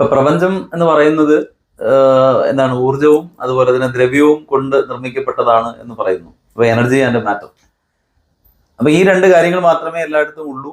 ഇപ്പൊ പ്രപഞ്ചം എന്ന് പറയുന്നത് എന്താണ് ഊർജവും അതുപോലെ തന്നെ ദ്രവ്യവും കൊണ്ട് നിർമ്മിക്കപ്പെട്ടതാണ് എന്ന് പറയുന്നു. അപ്പൊ എനർജി ആൻഡ് മാറ്റർ അപ്പൊ ഈ രണ്ട് കാര്യങ്ങൾ മാത്രമേ എല്ലായിടത്തും ഉള്ളൂ.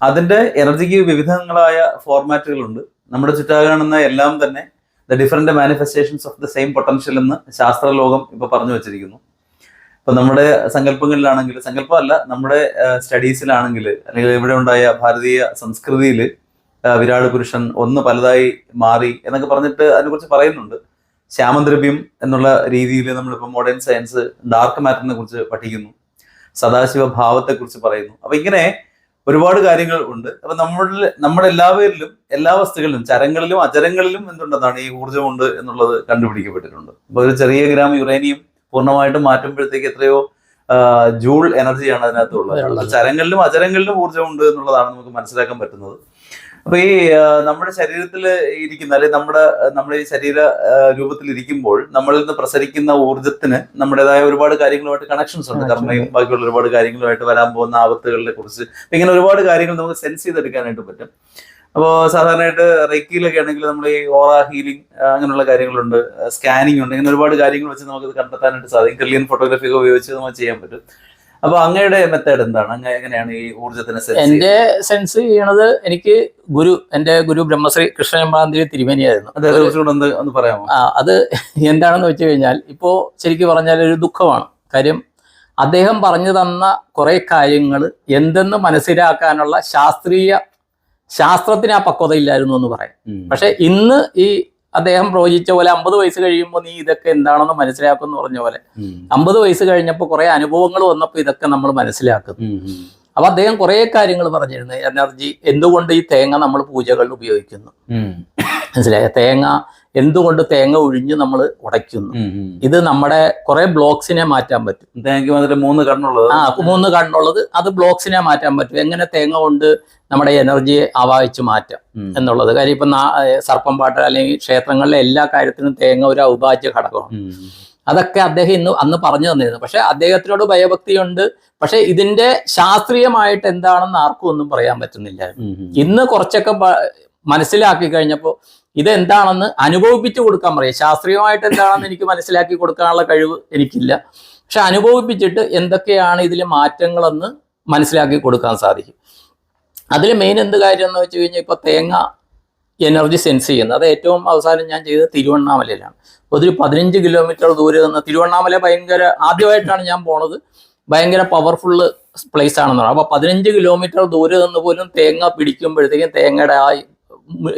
അതിന്റെ എനർജിക്ക് വിവിധങ്ങളായ ഫോർമാറ്റുകളുണ്ട് നമ്മുടെ ചുറ്റാകാണുന്ന എല്ലാം തന്നെ the different manifestations of the same potential എന്ന് ശാസ്ത്രലോകം ഇപ്പൊ പറഞ്ഞു വെച്ചിരിക്കുന്നു. ഇപ്പൊ നമ്മുടെ സങ്കല്പങ്ങളിലാണെങ്കിൽ സങ്കല്പമല്ല നമ്മുടെ സ്റ്റഡീസിലാണെങ്കിൽ അല്ലെങ്കിൽ ഇവിടെ ഉണ്ടായ ഭാരതീയ സംസ്കൃതിയിൽ വിരാട് പുരുഷൻ ഒന്ന് പലതായി മാറി എന്നൊക്കെ പറഞ്ഞിട്ട് അതിനെക്കുറിച്ച് പറയുന്നുണ്ട്. ശ്യാമദ്രവ്യം എന്നുള്ള രീതിയിൽ നമ്മളിപ്പോൾ മോഡേൺ സയൻസ് ഡാർക്ക് മാറ്ററിനെ കുറിച്ച് പഠിക്കുന്നു. സദാശിവ ഭാവത്തെക്കുറിച്ച് പറയുന്നു. അപ്പൊ ഇങ്ങനെ ഒരുപാട് കാര്യങ്ങൾ ഉണ്ട്. അപ്പൊ നമ്മളിൽ നമ്മുടെ എല്ലാവരിലും എല്ലാ വസ്തുക്കളിലും ചരങ്ങളിലും അചരങ്ങളിലും എന്തുണ്ടെന്നാണ് ഈ ഊർജമുണ്ട് എന്നുള്ളത് കണ്ടുപിടിക്കപ്പെട്ടിട്ടുണ്ട്. അപ്പൊ ഒരു ചെറിയ ഗ്രാം യുറേനിയം പൂർണമായിട്ടും മാറ്റുമ്പോഴത്തേക്ക് എത്രയോ ജൂൾ എനർജിയാണ് അതിനകത്തുള്ളത്. ചരങ്ങളിലും അചരങ്ങളിലും ഊർജമുണ്ട് എന്നുള്ളതാണ് നമുക്ക് മനസ്സിലാക്കാൻ പറ്റുന്നത്. അപ്പൊ ഈ നമ്മുടെ ശരീരത്തിൽ ഇരിക്കുന്ന അല്ലെങ്കിൽ നമ്മുടെ നമ്മുടെ ഈ ശരീര രൂപത്തിൽ ഇരിക്കുമ്പോൾ നമ്മളിൽ നിന്ന് പ്രസരിക്കുന്ന ഊർജത്തിന് നമ്മുടേതായ ഒരുപാട് കാര്യങ്ങളുമായിട്ട് കണക്ഷൻസ് ഉണ്ട്. കർമ്മയും ബാക്കിയുള്ള ഒരുപാട് കാര്യങ്ങളുമായിട്ട് വരാൻ പോകുന്ന ആപത്തുകളെ കുറിച്ച്. ഇങ്ങനെ ഒരുപാട് കാര്യങ്ങൾ നമുക്ക് സെൻസ് ചെയ്തെടുക്കാനായിട്ട് പറ്റും. അപ്പോൾ സാധാരണയായിട്ട് റെക്കിയിലൊക്കെ ആണെങ്കിൽ നമ്മൾ ഈ ഓറ ഹീലിംഗ് അങ്ങനെയുള്ള കാര്യങ്ങളുണ്ട്. സ്കാനിങ് ഉണ്ട്. ഇങ്ങനെ ഒരുപാട് കാര്യങ്ങൾ വെച്ച് നമുക്ക് കണ്ടെത്താനായിട്ട് സാധിക്കും. ക്രില്യൻ ഫോട്ടോഗ്രാഫി ഒക്കെ ഉപയോഗിച്ച് നമുക്ക് ചെയ്യാൻ പറ്റും. അപ്പൊ അങ്ങയുടെ മെത്തേഡ് എന്താണ്? അങ്ങ് എങ്ങനെയാണ് ഈ ഊർജത്തിന് എന്റെ സെൻസ് ചെയ്യണത് എനിക്ക് ഗുരു എന്റെ ഗുരു ബ്രഹ്മശ്രീ കൃഷ്ണയമ്പാന്തിരി തിരുമേനിയായിരുന്നു കുറച്ചുകൂടെ ഒന്ന് ഒന്ന് പറയാമോ? ആ, അത് എന്താണെന്ന് വെച്ച് കഴിഞ്ഞാൽ ഇപ്പോ ശരിക്കും പറഞ്ഞാൽ ഒരു ദുഃഖമാണ്. കാര്യം അദ്ദേഹം പറഞ്ഞു തന്ന കുറെ കാര്യങ്ങൾ എന്തെന്ന് മനസ്സിലാക്കാനുള്ള ശാസ്ത്രീയ ശാസ്ത്രത്തിന് ആ പക്വത ഇല്ലായിരുന്നു എന്ന് പറയാം. പക്ഷെ ഇന്ന് ഈ അദ്ദേഹം പ്രവചിച്ച പോലെ അമ്പത് വയസ്സ് കഴിയുമ്പോൾ നീ ഇതൊക്കെ എന്താണെന്ന് മനസ്സിലാക്കും എന്ന് പറഞ്ഞ പോലെ. അമ്പത് വയസ്സ് കഴിഞ്ഞപ്പോൾ കുറെ അനുഭവങ്ങൾ വന്നപ്പോൾ ഇതൊക്കെ നമ്മൾ മനസ്സിലാക്കുന്നു. അപ്പൊ അദ്ദേഹം കുറെ കാര്യങ്ങൾ പറഞ്ഞിരുന്നു. എനർജി എന്തുകൊണ്ട് ഈ തേങ്ങ നമ്മൾ പൂജകളിൽ ഉപയോഗിക്കുന്നു? മനസ്സിലായ? തേങ്ങ എന്തുകൊണ്ട് തേങ്ങ ഒഴിഞ്ഞ് നമ്മൾ ഉടയ്ക്കുന്നു? ഇത് നമ്മുടെ കുറെ ബ്ലോക്സിനെ മാറ്റാൻ പറ്റും. തേങ്ങ വന്നിട്ട് മൂന്ന് കണ്ണുള്ളത്? ആ മൂന്ന് കണ്ണുള്ളത് അത് ബ്ലോക്സിനെ മാറ്റാൻ പറ്റും. എങ്ങനെ തേങ്ങ കൊണ്ട് നമ്മുടെ എനർജിയെ ആവാഹിച്ച് മാറ്റാം. എന്നുള്ളത്. കാര്യം ഇപ്പൊ സർപ്പം പാട്ട് അല്ലെങ്കിൽ ക്ഷേത്രങ്ങളിലെ എല്ലാ കാര്യത്തിനും തേങ്ങ ഒരു അവിഭാജ്യ ഘടകമാണ്. അതൊക്കെ അദ്ദേഹം ഇന്ന് അന്ന് പറഞ്ഞു തന്നിരുന്നു. പക്ഷെ അദ്ദേഹത്തിനോട് ഭയഭക്തിയുണ്ട്. പക്ഷെ ഇതിന്റെ ശാസ്ത്രീയമായിട്ട് എന്താണെന്ന് ആർക്കും ഒന്നും പറയാൻ പറ്റുന്നില്ല. ഇന്ന് കുറച്ചൊക്കെ മനസ്സിലാക്കി കഴിഞ്ഞപ്പോൾ ഇതെന്താണെന്ന് അനുഭവിപ്പിച്ചു കൊടുക്കാൻ പറയുക ശാസ്ത്രീയമായിട്ട് എന്താണെന്ന് എനിക്ക് മനസ്സിലാക്കി കൊടുക്കാനുള്ള കഴിവ് എനിക്കില്ല. പക്ഷെ അനുഭവിപ്പിച്ചിട്ട് എന്തൊക്കെയാണ് ഇതിൽ മാറ്റങ്ങളെന്ന് മനസ്സിലാക്കി കൊടുക്കാൻ സാധിക്കും. അതിൽ മെയിൻ എന്ത് കാര്യം എന്ന് വെച്ച് കഴിഞ്ഞാൽ ഇപ്പോൾ തേങ്ങ എനർജി സെൻസ് ചെയ്യുന്നത്. അത് ഏറ്റവും അവസാനം ഞാൻ ചെയ്തത് തിരുവണ്ണാമലയിലാണ്. ഒരു പതിനഞ്ച് കിലോമീറ്റർ ദൂരെ നിന്ന് തിരുവണ്ണാമല ഭയങ്കര ആദ്യമായിട്ടാണ് ഞാൻ പോണത്. ഭയങ്കര പവർഫുള്ള് പ്ലേസ് ആണെന്ന് അപ്പോൾ പതിനഞ്ച് കിലോമീറ്റർ ദൂരെ നിന്ന് പോലും തേങ്ങ പിടിക്കുമ്പോഴത്തേക്കും തേങ്ങയുടെ ആ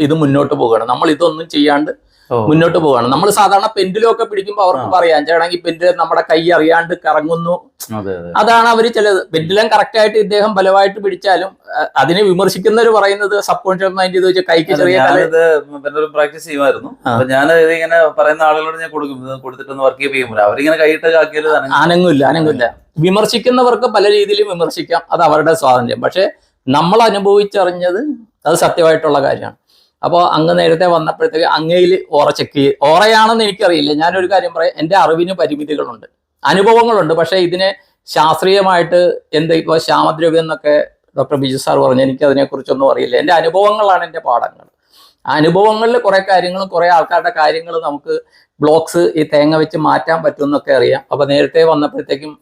ഇത് മുന്നോട്ട് പോവുകയാണ്. നമ്മൾ ഇതൊന്നും ചെയ്യാണ്ട് മുന്നോട്ട് പോവുകയാണ്. നമ്മൾ സാധാരണ പെൻഡിലൊക്കെ പിടിക്കുമ്പോൾ അവർക്ക്. പറയാം ചേട്ടാണെങ്കിൽ പെൻഡിൽ നമ്മുടെ കൈ അറിയാണ്ട് കറങ്ങുന്നു. അതെ അതെ. അതാണ് അവർ ചിലത്. പെൻഡിലും കറക്റ്റ് ആയിട്ട് ഇദ്ദേഹം ബലമായിട്ട് പിടിച്ചാലും അതിനെ വിമർശിക്കുന്നവർ പറയുന്നത് സബ് കോൺഷ്യസ് മൈൻഡ് ഇത് വെച്ച് കൈക്ക് ചെറിയ പ്രാക്ടീസ് ചെയ്യുമായിരുന്നു. അപ്പൊ ഞാൻ ഇങ്ങനെ പറയുന്ന ആളുകളോട് ഞാൻ കൊടുക്കും. കൊടുത്തിട്ടൊന്ന് വർക്ക് ചെയ്യുമ്പോൾ അവരിങ്ങനെ കൈയിട്ട് കാക്കിയാൽ അനങ്ങില്ല അനങ്ങില്ല വിമർശിക്കുന്നവർക്ക് പല രീതിയിലും വിമർശിക്കാം. അത് അവരുടെ സ്വാതന്ത്ര്യം. പക്ഷെ നമ്മൾ അനുഭവിച്ചറിഞ്ഞത് അത് സത്യമായിട്ടുള്ള കാര്യമാണ്. അപ്പോൾ അങ്ങ് നേരത്തെ വന്നപ്പോഴത്തേക്ക് അങ്ങയിൽ ഓറ ചെക്ക് ഓറയാണെന്ന് എനിക്കറിയില്ല. ഞാനൊരു കാര്യം പറയാം. എന്റെ അറിവിന് പരിമിതികളുണ്ട്. അനുഭവങ്ങളുണ്ട്. പക്ഷേ ഇതിനെ ശാസ്ത്രീയമായിട്ട് എന്താ ഇപ്പോൾ ശ്യാമദ്രവ്യം എന്നൊക്കെ ഡോക്ടർ ബിജു സാർ പറഞ്ഞു എനിക്ക് അതിനെക്കുറിച്ചൊന്നും അറിയില്ല. എന്റെ അനുഭവങ്ങളാണ് എന്റെ പാഠങ്ങൾ. അനുഭവങ്ങളിൽ കുറേ കാര്യങ്ങളും കുറേ ആൾക്കാരുടെ കാര്യങ്ങൾ നമുക്ക് ബ്ലോക്സ് ഈ തേങ്ങ വെച്ച് മാറ്റാൻ പറ്റുമെന്നൊക്കെ അറിയാം. അപ്പോൾ നേരത്തെ വന്നപ്പോഴത്തേക്കും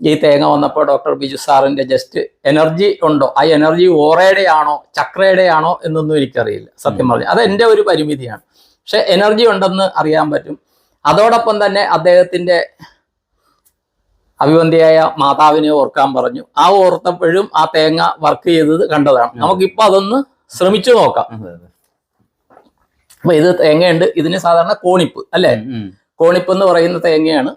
ഈ തേങ്ങ വന്നപ്പോൾ ഡോക്ടർ ബിജു സാറിന്റെ ജസ്റ്റ് എനർജി ഉണ്ടോ? ആ എനർജി ഓറയുടെ ആണോ ചക്രയുടെ ആണോ എന്നൊന്നും എനിക്കറിയില്ല. സത്യം പറഞ്ഞു അത് എന്റെ ഒരു പരിമിതിയാണ്. പക്ഷെ എനർജി ഉണ്ടെന്ന് അറിയാൻ പറ്റും. അതോടൊപ്പം തന്നെ അദ്ദേഹത്തിന്റെ അഭിവന്ധിയായ മാതാവിനെ ഓർക്കാൻ പറഞ്ഞു. ആ ഓർത്തപ്പോഴും ആ തേങ്ങ വർക്ക് ചെയ്തത് കണ്ടതാണ്. നമുക്കിപ്പോൾ അതൊന്ന് ശ്രമിച്ചു നോക്കാം. അപ്പൊ ഇത് തേങ്ങയുണ്ട്. ഇതിന് സാധാരണ കോണിപ്പ് അല്ലേ? കോണിപ്പ് എന്ന് പറയുന്ന തേങ്ങയാണ്.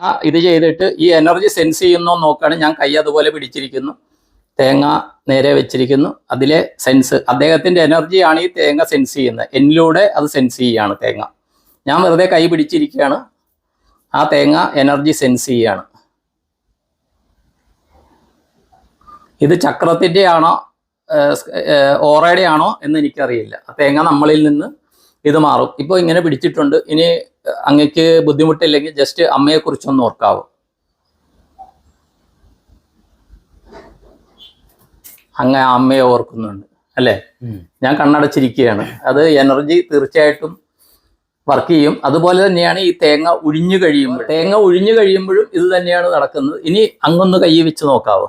ആ ഇത് ചെയ്തിട്ട് ഈ എനർജി സെൻസ് ചെയ്യുന്നോ നോക്കുകയാണ് ഞാൻ കൈ അതുപോലെ പിടിച്ചിരിക്കുന്നു. തേങ്ങ നേരെ വെച്ചിരിക്കുന്നു. അതിലെ സെൻസ് അദ്ദേഹത്തിന്റെ എനർജിയാണ് ഈ തേങ്ങ സെൻസ് ചെയ്യുന്നത്. എന്നിലൂടെ അത് സെൻസ് ചെയ്യുകയാണ് തേങ്ങ. ഞാൻ വെറുതെ കൈ പിടിച്ചിരിക്കുകയാണ്. ആ തേങ്ങ എനർജി സെൻസ് ചെയ്യുകയാണ്. ഇത് ചക്രത്തിന്റെ ആണോ ഓറയുടെ ആണോ എന്ന് എനിക്കറിയില്ല. തേങ്ങ നമ്മളിൽ നിന്ന് ഇത് മാറും. ഇപ്പോൾ ഇങ്ങനെ പിടിച്ചിട്ടുണ്ട്. ഇനി അങ്ങക്ക് ബുദ്ധിമുട്ടില്ലെങ്കിൽ ജസ്റ്റ് അമ്മയെ കുറിച്ചൊന്ന് ഓർക്കാവോ? അങ്ങ അമ്മയെ ഓർക്കുന്നുണ്ട് അല്ലേ? ഞാൻ കണ്ണടച്ചിരിക്കുകയാണ്. അത് എനർജി തീർച്ചയായിട്ടും വർക്ക് ചെയ്യും. അതുപോലെ തന്നെയാണ് ഈ തേങ്ങ ഉഴിഞ്ഞു കഴിയുമ്പോൾ തേങ്ങ ഉഴിഞ്ഞു കഴിയുമ്പോഴും ഇത് തന്നെയാണ് നടക്കുന്നത്. ഇനി അങ്ങൊന്ന് കൈ വെച്ച് നോക്കാവോ?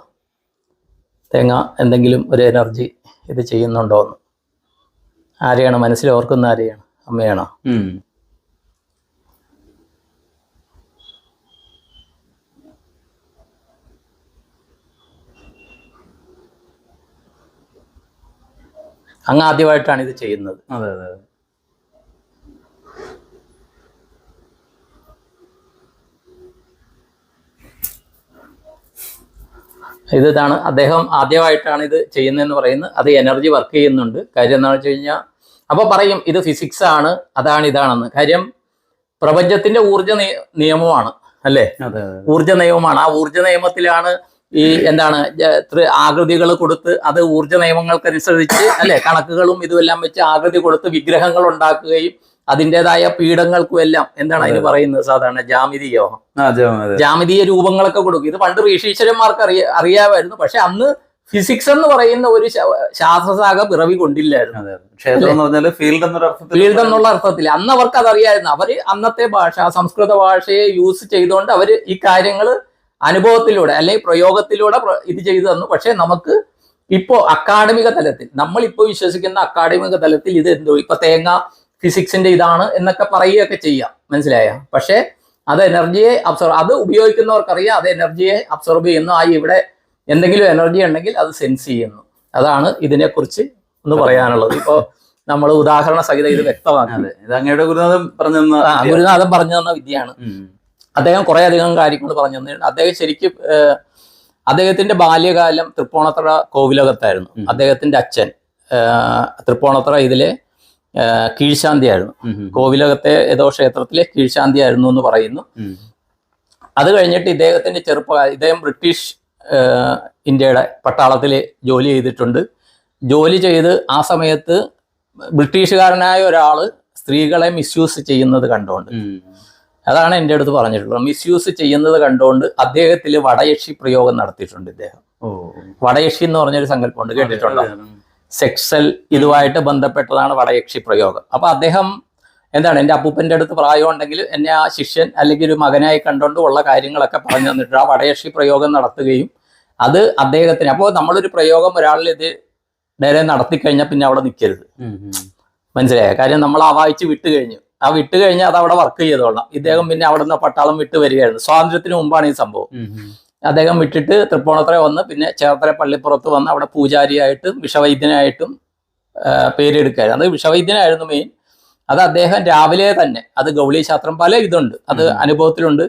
തേങ്ങ എന്തെങ്കിലും ഒരു എനർജി ഇത് ചെയ്യുന്നുണ്ടോ എന്ന് ആരെയാണ് മനസ്സിൽ ഓർക്കുന്ന ആരെയാണ്? അമ്മയാണോ? അങ്ങ് ആദ്യമായിട്ടാണ് ഇത് ചെയ്യുന്നത്. അതെ അതെ. ഇത് ഇതാണ്. അദ്ദേഹം ആദ്യമായിട്ടാണ് ഇത് ചെയ്യുന്നതെന്ന് പറയുന്നത്. അത് എനർജി വർക്ക് ചെയ്യുന്നുണ്ട്. കാര്യം എന്താണെന്ന് വെച്ച് കഴിഞ്ഞാൽ അപ്പോൾ പറയും ഇത് ഫിസിക്സ് ആണ് അതാണ് ഇതാണെന്ന്. കാര്യം പ്രപഞ്ചത്തിന്റെ ഊർജ നിയമമാണ് അല്ലേ? ഊർജ നിയമമാണ്. ആ ഊർജ നിയമത്തിലാണ് ഈ എന്താണ് ആകൃതികൾ കൊടുത്ത് അത് ഊർജ നിയമങ്ങൾക്കനുസരിച്ച് അല്ലെ കണക്കുകളും ഇതുമെല്ലാം വെച്ച് ആകൃതി കൊടുത്ത് വിഗ്രഹങ്ങൾ ഉണ്ടാക്കുകയും അതിന്റെതായ പീഠങ്ങൾക്കും എല്ലാം. എന്താണ് അതിന് പറയുന്നത് സാധാരണ? ജാമിതീയോ ജാമിതീയ രൂപങ്ങളൊക്കെ കൊടുക്കും. ഇത് പണ്ട് ഋഷീശ്വരന്മാർക്ക് അറിയ അറിയാമായിരുന്നു. പക്ഷെ അന്ന് ഫിസിക്സ് എന്ന് പറയുന്ന ഒരു ശാസ്ത്രശാഖ പിറവി കൊണ്ടില്ലായിരുന്നു. ഫീൽഡ് ഫീൽഡ് എന്നുള്ള അർത്ഥത്തിൽ അന്ന് അവർക്ക് അതറിയായിരുന്നു. അവർ അന്നത്തെ ഭാഷ സംസ്കൃത ഭാഷയെ യൂസ് ചെയ്തുകൊണ്ട് അവർ ഈ കാര്യങ്ങൾ അനുഭവത്തിലൂടെ അല്ലെങ്കിൽ പ്രയോഗത്തിലൂടെ ഇത് ചെയ്തു തന്നു. പക്ഷെ നമുക്ക് ഇപ്പോൾ അക്കാഡമിക തലത്തിൽ നമ്മൾ ഇപ്പോൾ വിശ്വസിക്കുന്ന അക്കാഡമിക തലത്തിൽ ഇത് എന്തോ ഇപ്പൊ തേങ്ങ ഫിസിക്സിന്റെ ഇതാണ് എന്നൊക്കെ പറയുകയൊക്കെ ചെയ്യാം. മനസ്സിലായ? പക്ഷേ അത് എനർജിയെ അബ്സോർബ് അത് ഉപയോഗിക്കുന്നവർക്കറിയാം അത് എനർജിയെ അബ്സോർബ് ചെയ്യുന്നു. ആ ഇവിടെ എന്തെങ്കിലും എനർജി ഉണ്ടെങ്കിൽ അത് സെൻസ് ചെയ്യുന്നു. അതാണ് ഇതിനെക്കുറിച്ച് ഒന്ന് പറയാനുള്ളത്. ഇപ്പോൾ നമ്മൾ ഉദാഹരണ സഹിതം ഇത് വ്യക്തമാക്കുന്നത് ഇത് അങ്ങയുടെ ഗുരുനാഥൻ പറഞ്ഞു ഗുരുനാഥൻ പറഞ്ഞു തന്ന വിദ്യയാണ്. അദ്ദേഹം കുറെ അധികം കാര്യങ്ങൾ പറഞ്ഞു. തന്നിട്ടുണ്ട് അദ്ദേഹം ശരിക്കും അദ്ദേഹത്തിന്റെ ബാല്യകാലം തൃപ്പൂണിത്തറ കോവിലകത്തായിരുന്നു. അദ്ദേഹത്തിന്റെ അച്ഛൻ തൃപ്പൂണിത്തറ ഇതിലെ കീഴ്ശാന്തിയായിരുന്നു. കോവിലകത്തെ ഏതോ ക്ഷേത്രത്തിലെ കീഴ്ശാന്തിയായിരുന്നു എന്ന് പറയുന്നു. അത് കഴിഞ്ഞിട്ട് ഇദ്ദേഹത്തിന്റെ ചെറുപ്പകാലം ഇദ്ദേഹം ബ്രിട്ടീഷ് ഇന്ത്യയുടെ പട്ടാളത്തിൽ ജോലി ചെയ്തിട്ടുണ്ട്. ജോലി ചെയ്ത് ആ സമയത്ത് ബ്രിട്ടീഷുകാരനായ ഒരാൾ സ്ത്രീകളെ മിസ്യൂസ് ചെയ്യുന്നത് കണ്ടുകൊണ്ട്. അതാണ് എന്റെ അടുത്ത് പറഞ്ഞിട്ടുള്ളത്. മിസ്യൂസ് ചെയ്യുന്നത് കണ്ടുകൊണ്ട് അദ്ദേഹത്തിൽ വടയക്ഷി പ്രയോഗം നടത്തിയിട്ടുണ്ട് ഇദ്ദേഹം. വടയക്ഷി എന്ന് പറഞ്ഞൊരു സങ്കല്പമുണ്ട് കേട്ടിട്ടുണ്ടോ. സെക്സൽ ഇതുമായിട്ട് ബന്ധപ്പെട്ടതാണ് വടയക്ഷി പ്രയോഗം. അപ്പൊ അദ്ദേഹം എന്താണ് എന്റെ അപ്പൂപ്പന്റെ അടുത്ത് പ്രായം ഉണ്ടെങ്കിൽ എന്നെ ആ ശിഷ്യൻ അല്ലെങ്കിൽ ഒരു മകനായി കണ്ടുകൊണ്ട് ഉള്ള കാര്യങ്ങളൊക്കെ പറഞ്ഞു തന്നിട്ട് ആ വടയക്ഷി പ്രയോഗം നടത്തുകയും അത് അദ്ദേഹത്തിന് അപ്പോൾ നമ്മളൊരു പ്രയോഗം ഒരാളിൽ ഇത് നേരെ നടത്തി കഴിഞ്ഞാൽ പിന്നെ അവിടെ നിൽക്കരുത്. മനസ്സിലായ? കാര്യം നമ്മൾ ആ വായിച്ച് വിട്ട് കഴിഞ്ഞു ആ വിട്ട് കഴിഞ്ഞാൽ അത് അവിടെ വർക്ക് ചെയ്തോളണം. ഇദ്ദേഹം പിന്നെ അവിടെ നിന്ന് പട്ടാളം വിട്ട് വരികയായിരുന്നു. സ്വാതന്ത്ര്യത്തിന് മുമ്പാണ് ഈ സംഭവം. അദ്ദേഹം വിട്ടിട്ട് തൃപ്പൂണിത്തറ വന്ന് പിന്നെ ചേർത്തല പള്ളിപ്പുറത്ത് വന്ന് അവിടെ പൂജാരിയായിട്ടും വിഷവൈദ്യനായിട്ടും പേരെടുക്കായിരുന്നു പേരെടുക്കുകയായിരുന്നു. അത് വിഷവൈദ്യനായിരുന്നു മെയിൻ അത് അദ്ദേഹം രാവിലെ തന്നെ അത് ഗൗളി ശാസ്ത്രം പല ഇതുണ്ട്. അത് അനുഭവത്തിലുണ്ട്.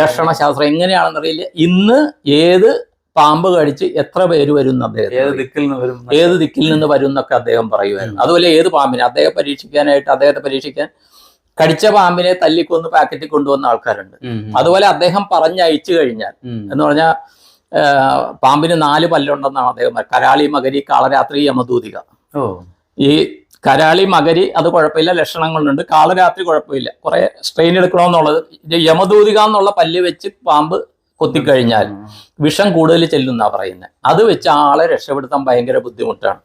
ലക്ഷണശാസ്ത്രം എങ്ങനെയാണെന്നറിയില്ല. ഇന്ന് ഏത് പാമ്പ് കടിച്ച് എത്ര പേര് വരും ഏത് ദിക്കിൽ നിന്ന് വരും ഏത് ദിക്കിൽ നിന്ന് വരും എന്നൊക്കെ അദ്ദേഹം പറയുമായിരുന്നു. അതുപോലെ ഏത് പാമ്പിനെ? അദ്ദേഹം പരീക്ഷിക്കാനായിട്ട് അദ്ദേഹത്തെ പരീക്ഷിക്കാൻ കടിച്ച പാമ്പിനെ തല്ലിക്കൊന്ന് പാക്കറ്റിൽ കൊണ്ടുവന്ന ആൾക്കാരുണ്ട്. അതുപോലെ അദ്ദേഹം പറഞ്ഞയച്ചു കഴിഞ്ഞാൽ എന്ന് പറഞ്ഞാൽ പാമ്പിന് നാല് പല്ലുണ്ടെന്നാണ് അദ്ദേഹം. കരാളി മകരി കാളരാത്രി യമദൂതിക. ഈ കരാളി മകരി അത് കുഴപ്പമില്ല ലക്ഷണങ്ങളുണ്ട്. കാളരാത്രി കുഴപ്പമില്ല. കുറെ സ്ട്രെയിൻ എടുക്കണമെന്നുള്ളത്. യമദൂതിക എന്നുള്ള പല്ല് വെച്ച് പാമ്പ് കൊത്തിക്കഴിഞ്ഞാൽ. വിഷം കൂടുതൽ ചെല്ലുന്നാ പറയുന്നത് അത് വെച്ച് ആളെ രക്ഷപ്പെടുത്താൻ ഭയങ്കര ബുദ്ധിമുട്ടാണ്.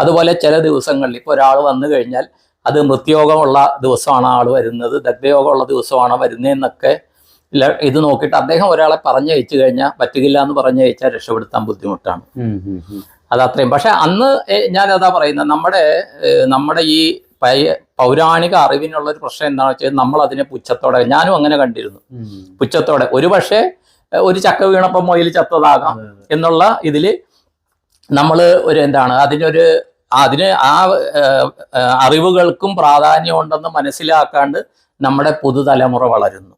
അതുപോലെ ചില ദിവസങ്ങളിൽ ഇപ്പോൾ ഒരാൾ വന്നു കഴിഞ്ഞാൽ അത് മൃത്യോഗമുള്ള ദിവസമാണ് ആൾ വരുന്നത്. ദഗ്ധയോഗമുള്ള ദിവസമാണ് വരുന്നതെന്നൊക്കെ ഇത് നോക്കിയിട്ട് അദ്ദേഹം ഒരാളെ പറഞ്ഞയച്ചു കഴിഞ്ഞാൽ പറ്റുകില്ല എന്ന് പറഞ്ഞയച്ചാൽ രക്ഷപ്പെടുത്താൻ ബുദ്ധിമുട്ടാണ്. അത് അത്രയും. പക്ഷെ അന്ന് ഞാൻ അതാ പറയുന്നത് നമ്മുടെ നമ്മുടെ ഈ പൗരാണിക അറിവിനുള്ള ഒരു പ്രശ്നം എന്താണെന്ന് വെച്ചാൽ നമ്മൾ അതിനെ പുച്ഛത്തോടെ ഞാനും അങ്ങനെ കണ്ടിരുന്നു. പുച്ഛത്തോടെ. ഒരു പക്ഷേ ഒരു ചക്ക വീണപ്പം മൊയിൽ ചത്തതാകാം. എന്നുള്ള ഇതിൽ നമ്മൾ ഒരു എന്താണ് അതിനൊരു അതിന് ആ അറിവുകൾക്കും പ്രാധാന്യം ഉണ്ടെന്ന് പ്രാധാന്യമുണ്ടെന്ന് മനസ്സിലാക്കാണ്ട് നമ്മുടെ പുതുതലമുറ വളരുന്നു